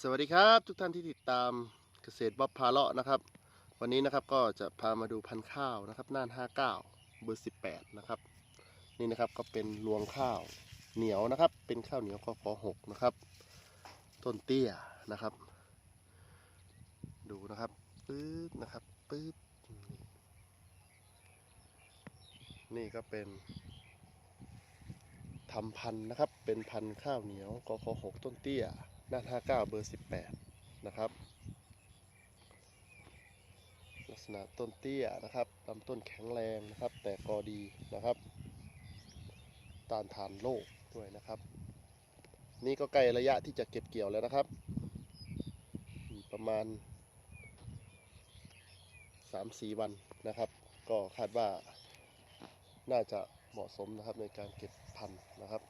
สวัสดีครับทุกท่านที่ติดตามเกษตรบ๊อบพาเลาะนะครับ วันนี้นะครับก็จะพามาดูพันธุ์ข้าวนะครับน่าน 59 เบอร์ 18 นะครับ นี่นะครับก็เป็นรวงข้าวเหนียวนะครับ เป็นข้าวเหนียวกฟ6นะครับ ต้นเตี้ยนะครับ ดูนะครับปึ๊บนะครับปึ๊บนี่ก็เป็นทำพันธุ์นะครับ เป็นพันธุ์ข้าวเหนียวกฟ6ต้นเตี้ย หน้า59 เบอร์ 18 นะครับ ลักษณะต้นเตี้ยนะครับลำต้นแข็งแรงนะครับ แต่กอดีนะครับต้านทานโรคด้วยนะครับ นี่ก็ใกล้ระยะที่จะเก็บเกี่ยวแล้วนะครับ ประมาณ 3-4 วันนะครับ ก็คาดว่าน่าจะเหมาะสมนะครับในการเก็บพันธุ์นะครับ